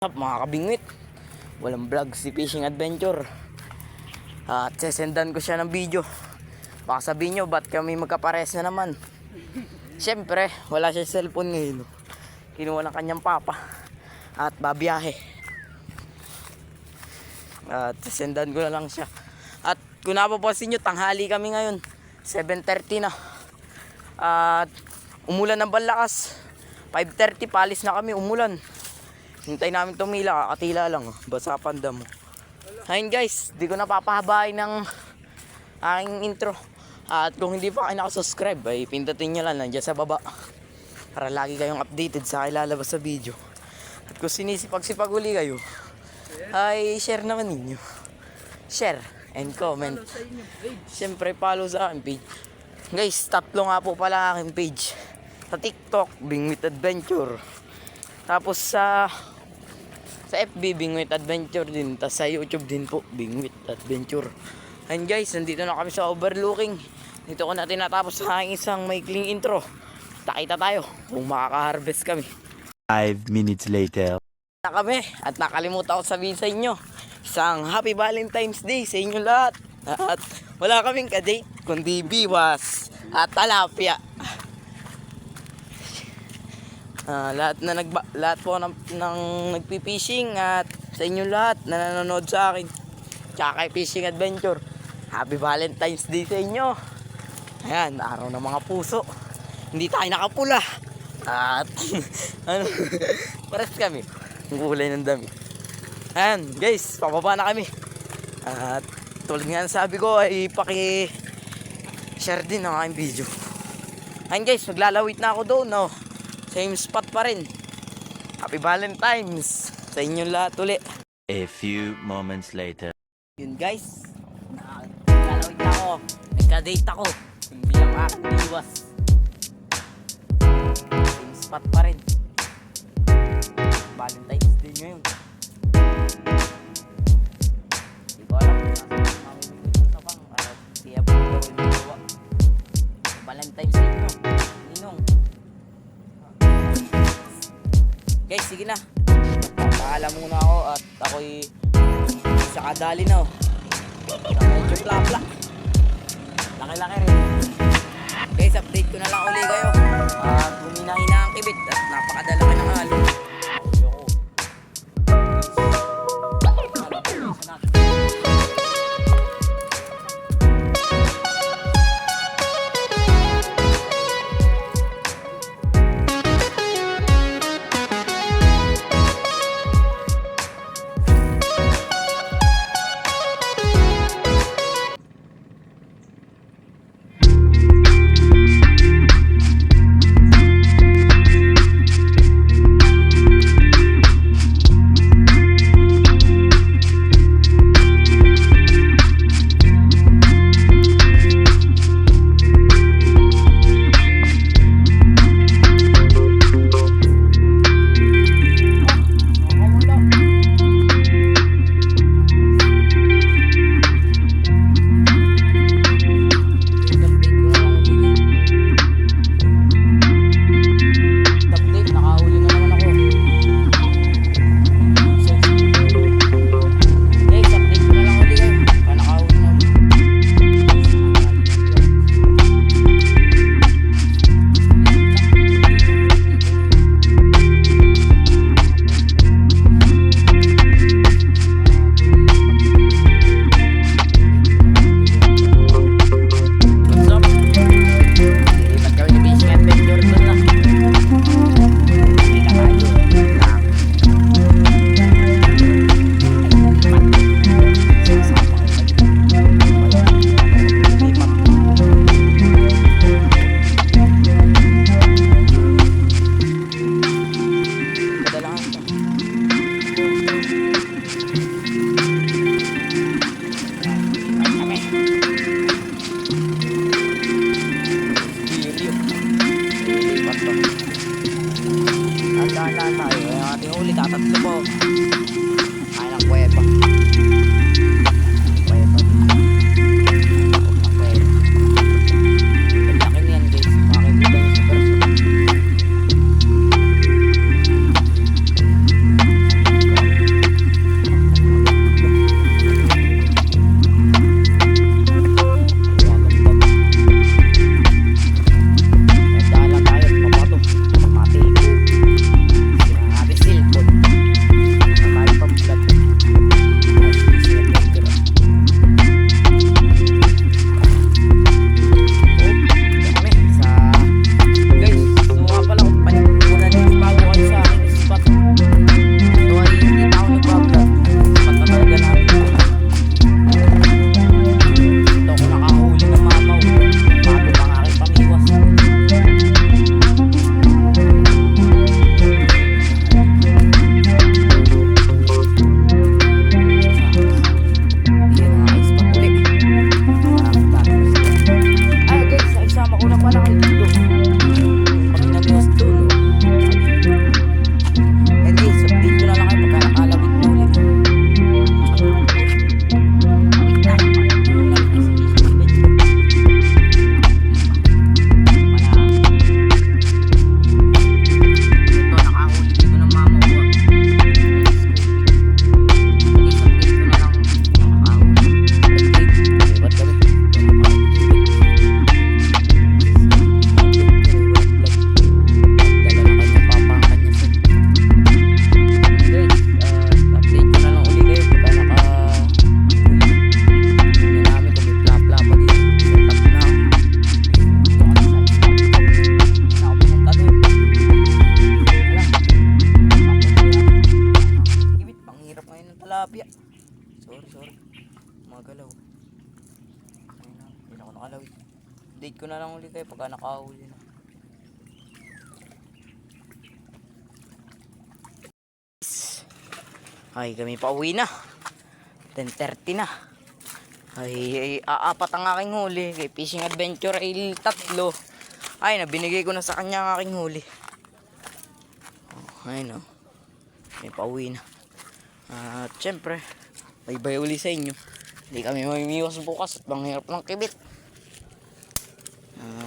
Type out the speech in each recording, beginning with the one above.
Up, mga kabingwit. Walang vlog si Fishing Adventure. At sesendan ko siya ng video. Baka sabihin nyo, ba't kami magkapares na naman? Siyempre, wala siya cellphone ngayon. Kinuha ng kanyang papa. At babiyahe. At sesendan ko na lang siya. At kung napapansin nyo, tanghali kami ngayon. 7.30 na. At umulan ng balakas. 5.30, palis na kami, umulan. Hintay namin tumila, kakatila lang. oh. Basa panda mo. Ayun guys, di ko napapahabain ng aking intro. At kung hindi pa kayo nakasubscribe, ay pindutin nyo lang nandiyan sa baba. Para lagi kayong updated sa ilalabas sa video. At kung sinisipag-sipag uli kayo, ay share naman ninyo. Share and comment. Siyempre follow sa aking page. Guys, tatlo nga po pala aking page. Sa TikTok, Bingwit Adventure. Tapos sa sa FB Bingwit Adventure din, tapos sa YouTube din po Bingwit Adventure. And guys, nandito na kami sa overlooking. Dito ko na tinatapos sa aking isang maikling intro. Takita tayo kung makaka-harvest kami. Five minutes later. Na kami at nakalimutan ko sabihin sa inyo. Isang Happy Valentine's Day sa inyo lahat. At wala kaming kadate kundi biwas at talapia. Ah, lahat na nagba, lahat po ng, ng nagpi-fishing at sa inyo lahat na nanonood sa akin. Tsaka Fishing Adventure. Happy Valentine's Day sa inyo. Ayan, araw ng mga puso. Hindi tayo nakapula. At ano, pares kami. Ang kulay ng dami. Ayan, guys, pababa na kami. At tulad nga ng sabi ko ay paki share din ang aking video. Ayan guys, maglalawit na ako doon, no. Same spot pa rin. Happy Valentine's sa inyong lahat uli. A few moments later. Yun guys, naglalawit na ako. Nagka-date ako. Hindi lang aking iwas. Same spot pa rin. Valentine's Day ngayon. Hindi ko alam kung nasa mamimigay ko sa pang. Ano, kaya po ko yung gawa. Guys, sige na. Paalam muna ako at ako'y sa kadali na oh. Medyo plapla. Laki-laki rin. Guys, update ko na lang uli kayo. At humina-hina ang kibit at napakadalaki ng halo. Sorry, sorry. Mga galaw. Hindi na ako nakalaw. Eh. Date ko na lang ulit kayo pagka nakahuli na. Ay, kami pa uwi na. 10.30 na. Ay, ay, aapat ang aking huli. Kay Fishing Adventure ay tatlo. Ay, na binigay ko na sa kanya ang aking huli. Oh, ayun oh. no. May pauwi na. At syempre, bye-bye uli sa inyo. Hindi kami mamimiwas bukas at manghirap ng kibit.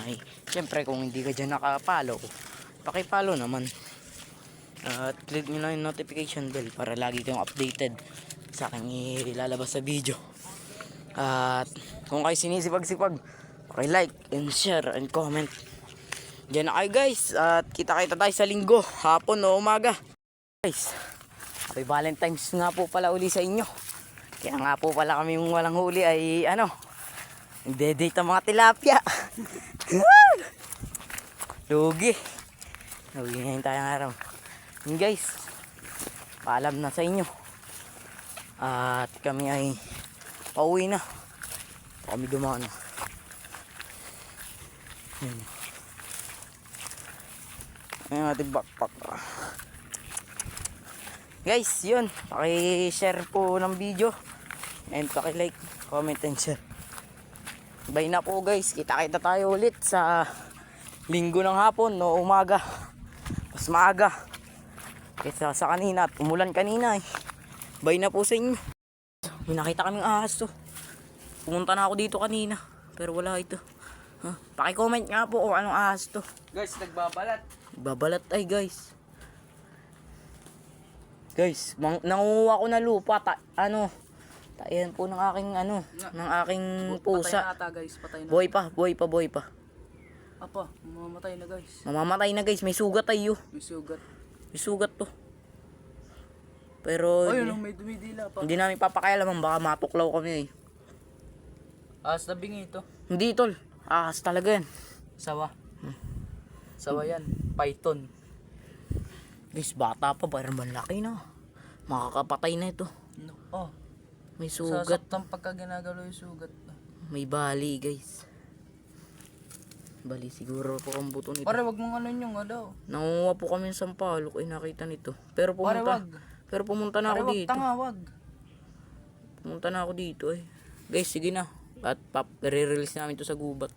Ay, syempre kung hindi ka dyan nakapalo, pakipalo naman. At click nyo lang yung notification bell para lagi kayong updated sa aking ilalabas sa video. At kung kayo sinisipag-sipag, like and share and comment. Diyan na kayo guys. At kita-kita tayo sa linggo, hapon o umaga. Guys, happy Valentine's nga po pala uli sa inyo. Kaya nga po pala kami yung walang huli ay ano, nagde-date ang mga tilapia. Lugi. Lugi ngayon tayong araw. Yun guys, paalam na sa inyo. At kami ay pauwi na. Kami dumaan na. Yun. Ayan ating backpack. Guys, yun. Paki-share po ng video. And paki-like, comment, and share. Bye na po guys. Kita-kita tayo ulit sa linggo ng hapon no umaga. Mas maaga. Kaysa sa kanina at umulan kanina eh. Bye na po sa inyo. May nakita kaming ahas to. Pumunta na ako dito kanina. Pero wala ito. Huh? Paki-comment nga po kung anong ahas to. Guys, nagbabalat. Babalat ay guys. Guys, mang, nangunguha ko na lupa. Ta, ano, tayan po ng aking ano, ng aking Patay na pusa. ata guys, patay na. Boy pa, boy pa, boy pa. Apa, mamamatay na guys. Mamamatay na guys, may sugat tayo. May sugat. May sugat to. Pero Oh, hindi, yun, ang may dumidila pa. hindi namin papakialaman, baka matuklaw kami eh. As na bingi ito. Hindi tol, ahas talaga yan. Sawa. Sawa yan. Python. Guys, bata pa, parang malaki na. Makakapatay na ito. No. Oh, May sugat, sasaktan pagka ginagalaw yung sugat. may bali guys. Bali siguro po ang buto nito. Pare, wag mong ano yung ano. Nangunguha po kami ng sampalok ay nakita nito. Pero Pare, pumunta, wag. pero pumunta na Pare, ako wag dito. tanga, wag. Pumunta na ako dito eh. Guys, sige na. At pap, re-release namin to sa gubat.